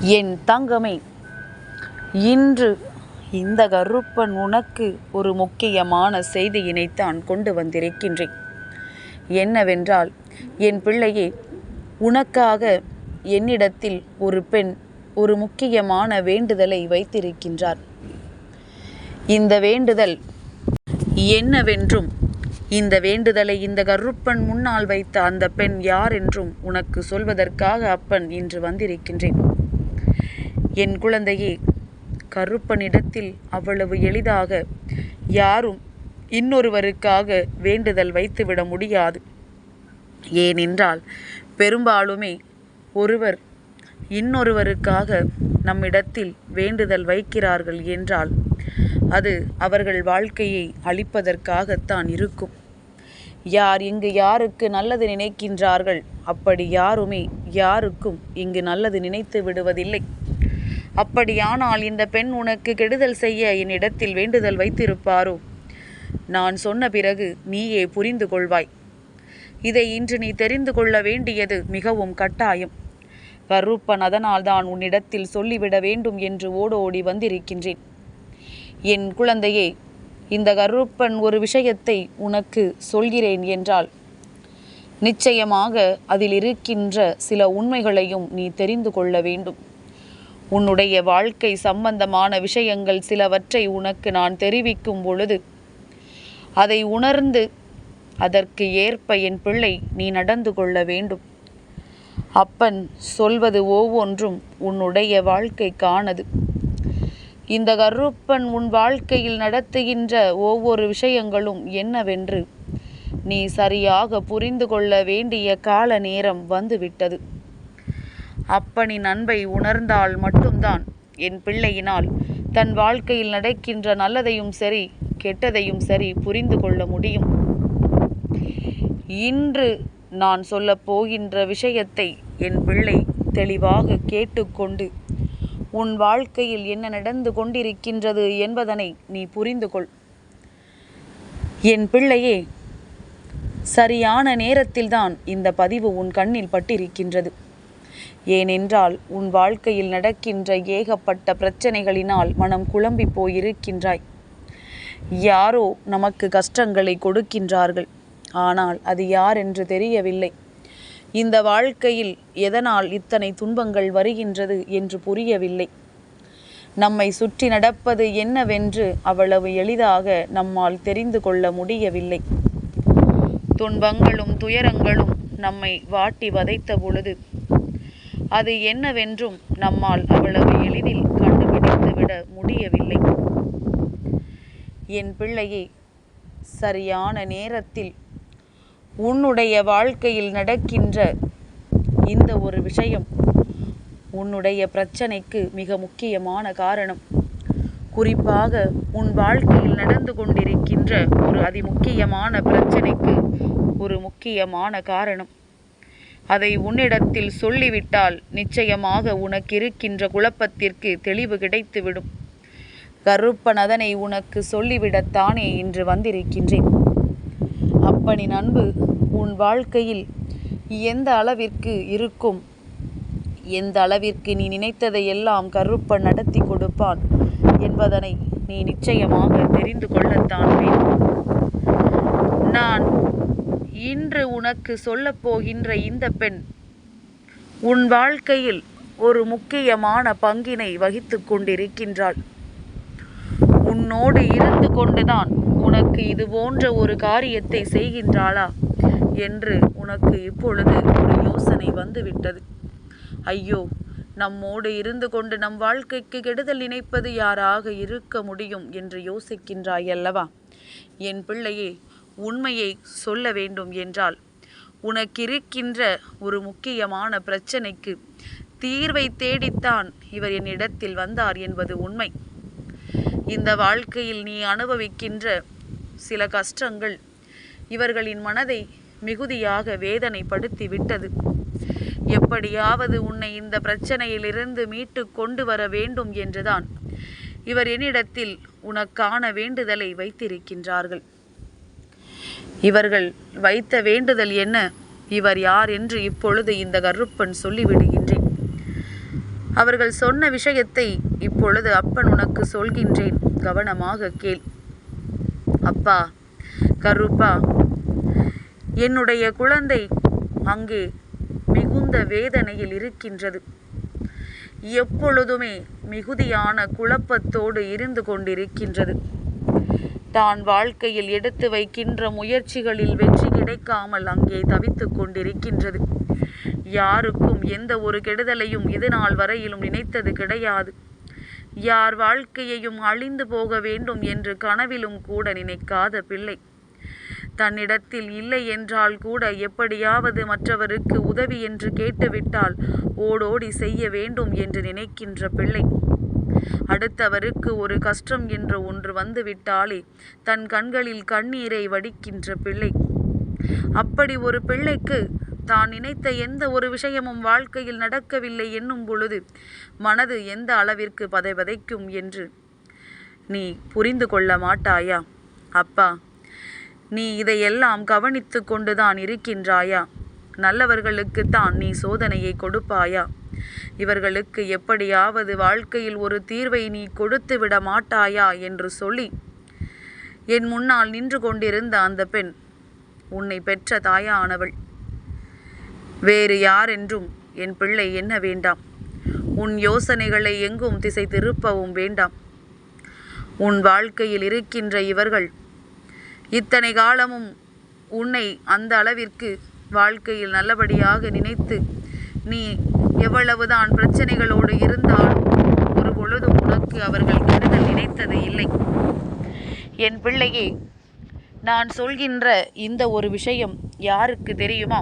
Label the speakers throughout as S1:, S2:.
S1: என் தங்கமே இன்று இந்த கருப்பன் உனக்கு ஒரு முக்கியமான செய்தியினைத்தான் கொண்டு வந்திருக்கின்றேன். என்னவென்றால் என் பிள்ளையே உனக்காக என்னிடத்தில் ஒரு பெண் ஒரு முக்கியமான வேண்டுதலை வைத்திருக்கின்றார். இந்த வேண்டுதல் என்னவென்றும் இந்த வேண்டுதலை இந்த கருப்பன் முன்னால் வைத்த அந்த பெண் யார் என்றும் உனக்கு சொல்வதற்காக அப்பன் இன்று வந்திருக்கின்றேன். என் குழந்தையே கருப்பனிடத்தில் அவ்வளவு எளிதாக யாரும் இன்னொருவருக்காக வேண்டுதல் வைத்துவிட முடியாது. ஏனென்றால் பெரும்பாலுமே ஒருவர் இன்னொருவருக்காக நம்மிடத்தில் வேண்டுதல் வைக்கிறார்கள் என்றால் அது அவர்கள் வாழ்க்கையை அழிப்பதற்காகத்தான் இருக்கும். யார் இங்கு யாருக்கு நல்லது நினைக்கின்றார்கள் அப்படி யாருமே யாருக்கும் இங்கு நல்லது நினைத்து விடுவதில்லை. அப்படியானால் இந்த பெண் உனக்கு கெடுதல் செய்ய என்னிடத்தில் வேண்டுதல் வைத்திருப்பாரோ? நான் சொன்ன பிறகு நீயே புரிந்து கொள்வாய். இதை இன்று நீ தெரிந்து கொள்ள வேண்டியது மிகவும் கட்டாயம். கருப்பன் அதனால்தான் உன்னிடத்தில் சொல்லிவிட வேண்டும் என்று ஓடோடி வந்திருக்கின்றேன். என் குழந்தையே இந்த கருப்பன் ஒரு விஷயத்தை உனக்கு சொல்கிறேன் என்றால் நிச்சயமாக அதில் இருக்கின்ற சில உண்மைகளையும் நீ தெரிந்து கொள்ள வேண்டும். உன்னுடைய வாழ்க்கை சம்பந்தமான விஷயங்கள் சிலவற்றை உனக்கு நான் தெரிவிக்கும் பொழுது அதை உணர்ந்து அதற்கு ஏற்ப என் பிள்ளை நீ நடந்து கொள்ள வேண்டும். அப்பன் சொல்வது ஒவ்வொன்றும் உன்னுடைய வாழ்க்கைக்கானது. இந்த கருப்பன் உன் வாழ்க்கையில் நடத்துகின்ற ஒவ்வொரு விஷயங்களும் என்னவென்று நீ சரியாக புரிந்து கொள்ள வேண்டிய கால நேரம் வந்துவிட்டது. அப்பனின் அன்பை உணர்ந்தால் மட்டும்தான். என் பிள்ளையினால் தன் வாழ்க்கையில் நடக்கின்ற நல்லதையும் சரி கெட்டதையும் சரி புரிந்து கொள்ள முடியும். இன்று நான் சொல்லப் போகின்ற விஷயத்தை என் பிள்ளை தெளிவாக கேட்டுக்கொண்டு உன் வாழ்க்கையில் என்ன நடந்து கொண்டிருக்கின்றது என்பதனை நீ புரிந்து கொள். என் பிள்ளையே சரியான நேரத்தில்தான் இந்த பதிவு உன் கண்ணில் பட்டிருக்கின்றது. ஏனென்றால் உன் வாழ்க்கையில் நடக்கின்ற ஏகப்பட்ட பிரச்சனைகளினால் மனம் குழம்பி போயிருக்கின்றாய். யாரோ நமக்கு கஷ்டங்களை கொடுக்கின்றார்கள். ஆனால் அது யார் என்று தெரியவில்லை. இந்த வாழ்க்கையில் எதனால் இத்தனை துன்பங்கள் வருகின்றது என்று புரியவில்லை. நம்மை சுற்றி நடப்பது என்னவென்று அவ்வளவு எளிதாக நம்மால் தெரிந்து கொள்ள முடியவில்லை. துன்பங்களும் துயரங்களும் நம்மை வாட்டி வதைத்த பொழுது அது என்னவென்றும் நம்மால் அவ்வளவு எளிதில் கண்டுபிடித்து விட முடியவில்லை. என் பிள்ளையே சரியான நேரத்தில் உன்னுடைய வாழ்க்கையில் நடக்கின்ற இந்த ஒரு விஷயம் உன்னுடைய பிரச்சனைக்கு மிக முக்கியமான காரணம். குறிப்பாக உன் வாழ்க்கையில் நடந்து கொண்டிருக்கின்ற ஒரு அதிமுக்கியமான பிரச்சனைக்கு ஒரு முக்கியமான காரணம். அதை உன்னிடத்தில் சொல்லிவிட்டால் நிச்சயமாக உனக்கு இருக்கின்ற குழப்பத்திற்கு தெளிவு கிடைத்துவிடும். கருப்பன் அதனை உனக்கு சொல்லிவிடத்தானே இன்று வந்திருக்கின்றேன். அப்பனின் அன்பு உன் வாழ்க்கையில் எந்த அளவிற்கு இருக்கும்? எந்த அளவிற்கு நீ நினைத்ததை எல்லாம் கருப்பன் நடத்தி கொடுப்பான் என்பதனை நீ நிச்சயமாக தெரிந்து கொள்ளத்தான் வேண்டும். இன்று உனக்கு சொல்லப் போகின்ற இந்த பெண் உன் வாழ்க்கையில் ஒரு முக்கியமான பங்கினை வகித்து கொண்டிருக்கின்றாள். உன்னோடு இருந்து கொண்டுதான் உனக்கு இது போன்ற ஒரு காரியத்தை செய்கின்றாளா என்று உனக்கு இப்பொழுது ஒரு யோசனை வந்துவிட்டது. ஐயோ நம்மோடு இருந்து கொண்டு நம் வாழ்க்கைக்கு கெடுதல் நினைப்பது யாராக இருக்க முடியும் என்று யோசிக்கின்றாய் அல்லவா? என் பிள்ளையே உண்மையை சொல்ல வேண்டும் என்றால் உனக்கிருக்கின்ற ஒரு முக்கியமான பிரச்சனைக்கு தீர்வை தேடித்தான் இவர் என்னிடத்தில் வந்தார் என்பது உண்மை. இந்த வாழ்க்கையில் நீ அனுபவிக்கின்ற சில கஷ்டங்கள் இவர்களின் மனதை மிகுதியாக வேதனைப்படுத்தி விட்டது. எப்படியாவது உன்னை இந்த பிரச்சனையிலிருந்து மீட்டு கொண்டு வர வேண்டும் என்றுதான் இவர் என்னிடத்தில் உனக்கான வேண்டுதலை வைத்திருக்கின்றார்கள். இவர்கள் வைத்த வேண்டுதல் என்ன? இவர் யார் என்று இப்பொழுது இந்த கருப்பன் சொல்லிவிடுகின்றேன். அவர்கள் சொன்ன விஷயத்தை இப்பொழுது அப்பன் உனக்கு சொல்கின்றேன். கவனமாக கேள். அப்பா கருப்பா என்னுடைய குழந்தை அங்கே மிகுந்த வேதனையில் இருக்கின்றது. எப்பொழுதுமே மிகுதியான குழப்பத்தோடு இருந்து கொண்டிருக்கின்றது. தான் வாழ்க்கையில் எடுத்து வைக்கின்ற முயற்சிகளில் வெற்றி கிடைக்காமல் அங்கே தவித்துக் கொண்டிருக்கின்றது. யாருக்கும் எந்த ஒரு கெடுதலையும் இதுநாள் வரையிலும் நினைத்தது கிடையாது. யார் வாழ்க்கையையும் அழிந்து போக வேண்டும் என்று கனவிலும் கூட நினைக்காத பிள்ளை. தன்னிடத்தில் இல்லை என்றால் கூட எப்படியாவது மற்றவருக்கு உதவி என்று கேட்டுவிட்டால் ஓடோடி செய்ய வேண்டும் என்று நினைக்கின்ற பிள்ளை. அடுத்தவருக்கு ஒரு கஷ்டம் என்ற ஒன்று வந்துவிட்டாலே தன் கண்களில் கண்ணீரை வடிக்கின்ற பிள்ளை. அப்படி ஒரு பிள்ளைக்கு தான் நினைத்த எந்த ஒரு விஷயமும் வாழ்க்கையில் நடக்கவில்லை என்னும் பொழுது மனது எந்த அளவிற்கு பதைபதைக்கும் என்று நீ புரிந்து கொள்ள மாட்டாயா? அப்பா நீ இதையெல்லாம் கவனித்து கொண்டுதான் இருக்கின்றாயா? நல்லவர்களுக்குத்தான் நீ சோதனையை கொடுப்பாயா? இவர்களுக்கு எப்படியாவது வாழ்க்கையில் ஒரு தீர்வை நீ கொடுத்து விட மாட்டாயா என்று சொல்லி என் முன்னால் நின்று கொண்டிருந்த அந்த பெண் உன்னை பெற்ற தாயானவள். வேறு யாரென்றும் என் பிள்ளை என்ன வேண்டாம். உன் யோசனைகளை எங்கும் திசை திருப்பவும் வேண்டாம். உன் வாழ்க்கையில் இருக்கின்ற இவர்கள் இத்தனை காலமும் உன்னை அந்த அளவிற்கு வாழ்க்கையில் நல்லபடியாக நினைத்து நீ எவ்வளவுதான் பிரச்சனைகளோடு இருந்தாலும் ஒரு பொழுதும் உனக்கு அவர்கள் கெடுதல் நினைத்தது இல்லை. என் பிள்ளையே நான் சொல்கின்ற இந்த ஒரு விஷயம் யாருக்கு தெரியுமா?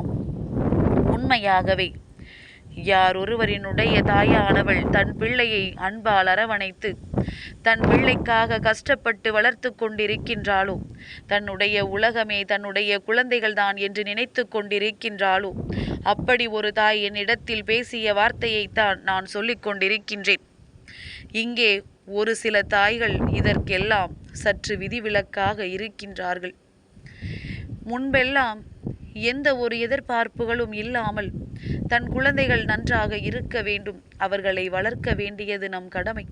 S1: உண்மையாகவே யார் ஒருவரினுடைய தாயானவள் தன் பிள்ளையை அன்பால் அரவணைத்து தன் பிள்ளைக்காக கஷ்டப்பட்டு வளர்த்து கொண்டிருக்கின்றாளோ? தன்னுடைய உலகமே தன்னுடைய குழந்தைகள் தான் என்று நினைத்து கொண்டிருக்கின்றாளோ? அப்படி ஒரு தாய் என்னிடத்தில் பேசிய வார்த்தையைத்தான் நான் சொல்லிக் கொண்டிருக்கின்றேன். இங்கே ஒரு சில தாய்கள் இதற்கெல்லாம் சற்று விதிவிலக்காக இருக்கின்றார்கள். முன்பெல்லாம் எந்த ஒரு எதிர்பார்ப்புகளும் இல்லாமல் தன் குழந்தைகள் நன்றாக இருக்க வேண்டும். அவர்களை வளர்க்க வேண்டியது நம் கடமை.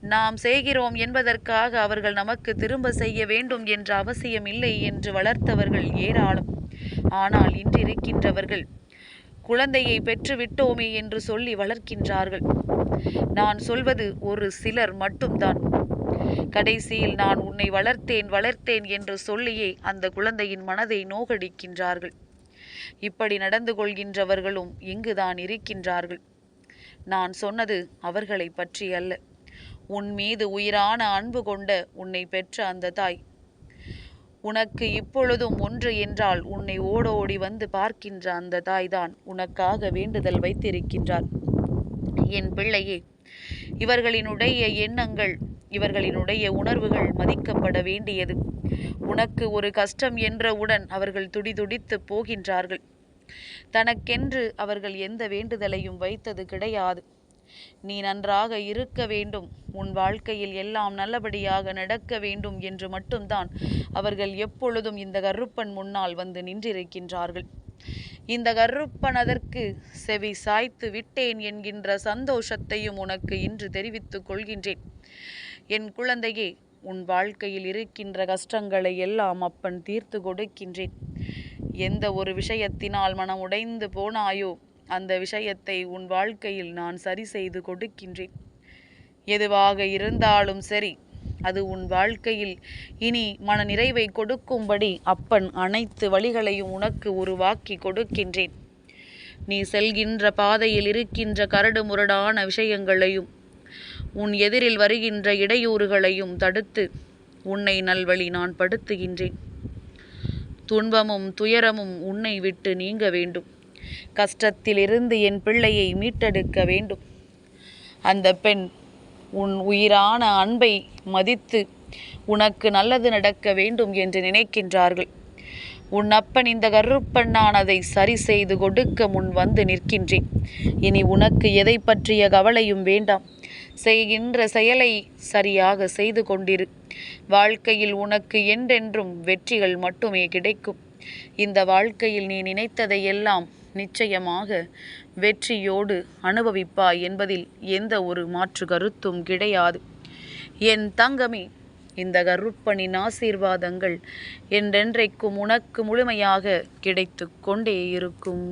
S1: நாம் செய்கிறோம் என்பதற்காக அவர்கள் நமக்கு திரும்ப செய்ய வேண்டும் என்ற அவசியம் இல்லை என்று வளர்த்தவர்கள் ஏராளம். ஆனால் இன்றிருக்கின்றவர்கள் குழந்தையை பெற்று விட்டோமே என்று சொல்லி வளர்க்கின்றார்கள். நான் சொல்வது ஒரு சிலர் மட்டும்தான். கடைசியில் நான் உன்னை வளர்த்தேன் வளர்த்தேன் என்று சொல்லியே அந்த குழந்தையின் மனதை நோகடிக்கின்றார்கள். இப்படி நடந்து கொள்கின்றவர்களும் இங்குதான் இருக்கின்றார்கள். நான் சொன்னது அவர்களை பற்றி அல்ல. உன் மீது உயிரான அன்பு கொண்ட உன்னை பெற்ற அந்த தாய். உனக்கு இப்பொழுதும் ஒன்று என்றால் உன்னை ஓடோடி வந்து பார்க்கின்ற அந்த தாய்தான் உனக்காக வேண்டுதல் வைத்திருக்கின்றார். என் பிள்ளையே இவர்களினுடைய எண்ணங்கள் இவர்களினுடைய உணர்வுகள் மதிக்கப்பட வேண்டியது. உனக்கு ஒரு கஷ்டம் என்றவுடன் அவர்கள் துடிதுடித்து போகின்றார்கள். தனக்கென்று அவர்கள் எந்த வேண்டுதலையும் வைத்தது கிடையாது. நீ நன்றாக இருக்க வேண்டும். உன் வாழ்க்கையில் எல்லாம் நல்லபடியாக நடக்க வேண்டும் என்று மட்டும்தான் அவர்கள் எப்பொழுதும் இந்த கருப்பன் முன்னால் வந்து நின்றிருக்கின்றார்கள். இந்த கருப்பன் அதற்கு செவி சாய்த்து விட்டேன் என்கின்ற சந்தோஷத்தையும் உனக்கு இன்று தெரிவித்துக் கொள்கின்றேன். என் குழந்தையே உன் வாழ்க்கையில் இருக்கின்ற கஷ்டங்களை எல்லாம் அப்பன் தீர்த்து கொடுக்கின்றேன். எந்த ஒரு விஷயத்தினால் மனம் உடைந்து போனாயோ அந்த விஷயத்தை உன் வாழ்க்கையில் நான் சரி செய்து கொடுக்கின்றேன். எதுவாக இருந்தாலும் சரி அது உன் வாழ்க்கையில் இனி மன நிறைவை கொடுக்கும்படி அப்பன் அனைத்து வழிகளையும் உனக்கு உருவாக்கி கொடுக்கின்றேன். நீ செல்கின்ற பாதையில் இருக்கின்ற கரடு முரடான விஷயங்களையும் உன் எதிரில் வருகின்ற இடையூறுகளையும் தடுத்து உன்னை நல்வழி நான் படுத்துகின்றேன். துன்பமும் துயரமும் உன்னை விட்டு நீங்க வேண்டும். கஷ்டத்திலிருந்து என் பிள்ளையை மீட்டெடுக்க வேண்டும். அந்த பெண் உன் உயிரான அன்பை மதித்து உனக்கு நல்லது நடக்க வேண்டும் என்று நினைக்கின்றார்கள். உன் அப்பன் இந்த கருப்பன் நான் அதை சரி செய்து கொடுக்க முன் வந்து நிற்கின்றேன். இனி உனக்கு எதை பற்றிய கவலையும் வேண்டாம். செய்கின்ற செயலை சரியாக செய்து கொண்டிரு. வாழ்க்கையில் உனக்கு என்றென்றும் வெற்றிகள் மட்டுமே கிடைக்கும். இந்த வாழ்க்கையில் நீ நினைத்ததையெல்லாம் நிச்சயமாக வெற்றியோடு அனுபவிப்பாய் என்பதில் எந்த ஒரு மாற்று கருத்தும் கிடையாது. என் தங்கமே இந்த கருப்பனின் ஆசீர்வாதங்கள் என்றென்றைக்கும் உனக்கு முழுமையாக கிடைத்து கொண்டே இருக்கும்.